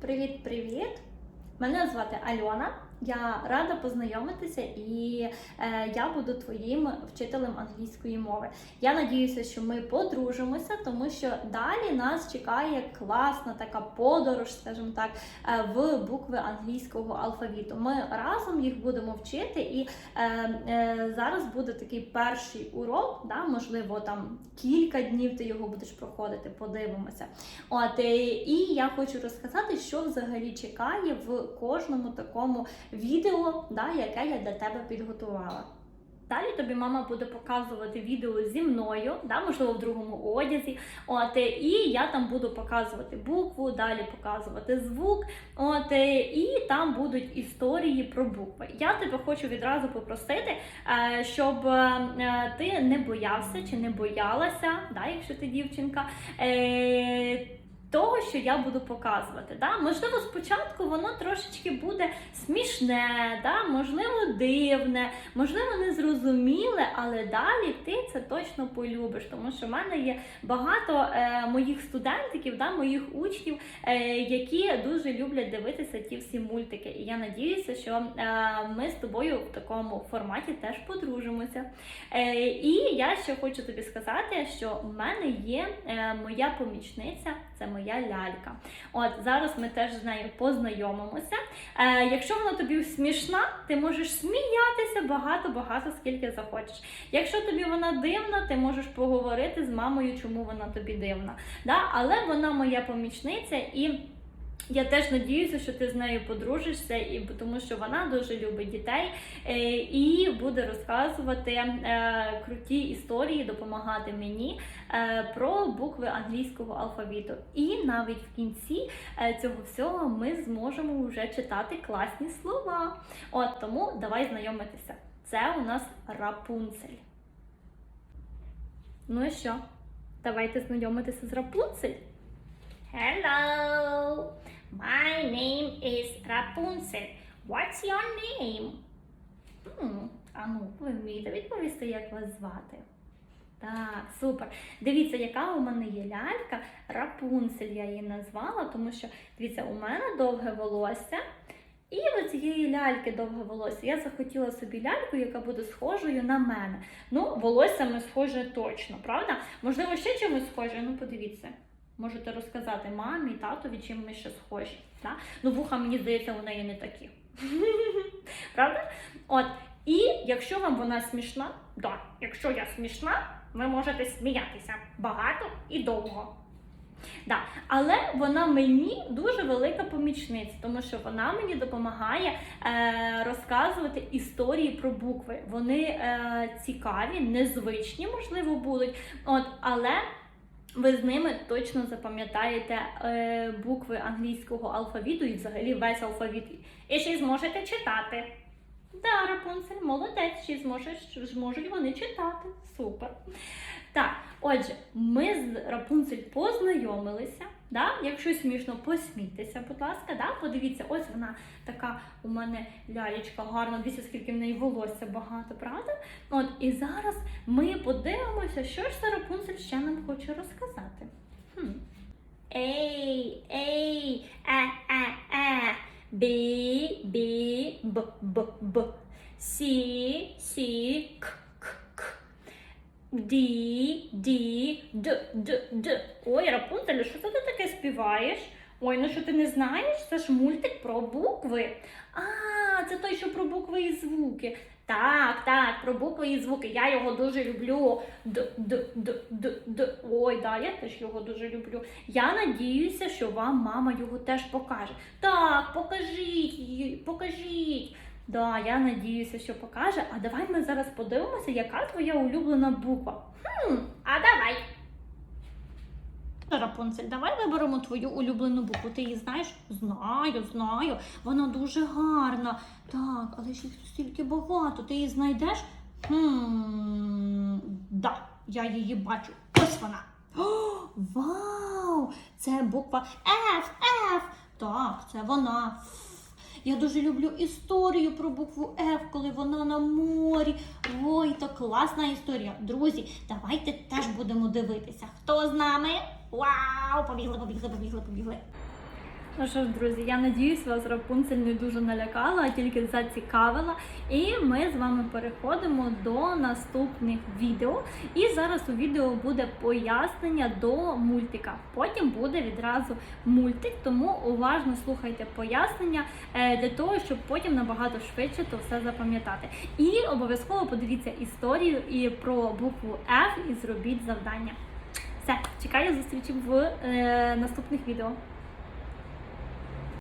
Привіт-привіт! Мене звати Альона. Я рада познайомитися і е, я буду твоїм вчителем англійської мови. Я надіюся, що ми подружимося, тому що далі нас чекає класна така подорож, скажімо так, е, в букви англійського алфавіту. Ми разом їх будемо вчити, і е, е, зараз буде такий перший урок. Да, можливо, там кілька днів ти його будеш проходити, подивимося. От е, і я хочу розказати, що взагалі чекає в кожному такому відео, да, яке я для тебе підготувала. Далі тобі мама буде показувати відео зі мною, да, можливо, в другому одязі. От, е, і я там буду показувати букву, далі показувати звук. От, е, і там будуть історії про букви. Я тебе хочу відразу попросити, е, щоб е, ти не боявся чи не боялася, да, якщо ти дівчинка. Того, що я буду показувати. Да? Можливо, спочатку воно трошечки буде смішне, да? можливо, дивне, можливо, незрозуміле, але далі ти це точно полюбиш, тому що в мене є багато е, моїх студентиків, да, моїх учнів, е, які дуже люблять дивитися ті всі мультики. І я надіюся, що е, ми з тобою в такому форматі теж подружимося. Е, і я ще хочу тобі сказати, що в мене є е, моя помічниця, це моя лялька. От зараз ми теж з нею познайомимося. Е, якщо вона тобі смішна, ти можеш сміятися багато-багато, скільки захочеш. Якщо тобі вона дивна, ти можеш поговорити з мамою, чому вона тобі дивна. Да? Але вона моя помічниця і. Я теж надіюся, що ти з нею подружишся, і тому що вона дуже любить дітей е, і буде розказувати е, круті історії, допомагати мені е, про букви англійського алфавіту. І навіть в кінці цього всього ми зможемо вже читати класні слова. От тому давай знайомитися. Це у нас Рапунцель. Ну і що? Давайте знайомитися з Рапунцель. Hello, name is Rapunzel. What's your name? М, А ну, ви вмієте відповісти, як вас звати? Так, супер. Дивіться, яка у мене є лялька. Рапунцель я її назвала, тому що, дивіться, у мене довге волосся. І у цієї ляльки довге волосся. Я захотіла собі ляльку, яка буде схожою на мене. Ну, волоссями схоже точно, правда? Можливо, ще чимось схоже. Ну, подивіться. Можете розказати мамі, татові, чим ми ще схожі. Да? Ну, вуха, мені здається, у неї не такі. Правда? От. І якщо вам вона смішна, да, якщо я смішна, ви можете сміятися багато і довго. Да. Але вона мені дуже велика помічниця, тому що вона мені допомагає е, розказувати історії про букви. Вони е, цікаві, незвичні, можливо, будуть. От, але ви з ними точно запам'ятаєте е, букви англійського алфавіту і взагалі весь алфавіт. І ще й зможете читати. Да, Рапунцель, молодець, ще й зможеш, зможуть вони читати. Супер. Так, отже, ми з Рапунцель познайомилися. Да? Якщо смішно, посмійтеся, будь ласка. Да? Подивіться, ось вона така у мене лялечка гарна, дивіться, скільки в неї волосся багато, правда? От, і зараз ми подивимося, що ж за Рапунцель ще нам хоче розказати. Хм. Ей, ей, е, е, е. Бі, бі, б, б, б. Сі, сі, к. Ді, ді, д, д, д. Ой, Рапунцель, що це ти таке співаєш? Ой, ну що ти не знаєш? Це ж мультик про букви. А, це той, що про букви і звуки. Так, так, про букви і звуки. Я його дуже люблю. Д, д, д, д, д. Ой, да, я теж його дуже люблю. Я надіюся, що вам мама його теж покаже. Так, покажіть покажіть. Да, я надіюся, що покаже. А давай ми зараз подивимося, яка твоя улюблена буква. Хм, а давай. Рапунцель, давай виберемо твою улюблену букву. Ти її знаєш? Знаю, знаю. Вона дуже гарна. Так, але ж їх стільки багато. Ти її знайдеш? Хм, да, я її бачу. Ось вона. О, вау! Це буква F, F. Так, це вона. Я дуже люблю історію про букву F, коли вона на морі. Ой, то класна історія. Друзі, давайте теж будемо дивитися. Хто з нами? Вау! Побігли, побігли, побігли, побігли. Ну що ж, друзі, я надіюсь, вас Рапунцель не дуже налякала, а тільки зацікавила. І ми з вами переходимо до наступних відео. І зараз у відео буде пояснення до мультика. Потім буде відразу мультик, тому уважно слухайте пояснення е, для того, щоб потім набагато швидше то все запам'ятати. І обов'язково подивіться історію і про букву F і зробіть завдання. Все, чекаю зустрічі в е, наступних відео.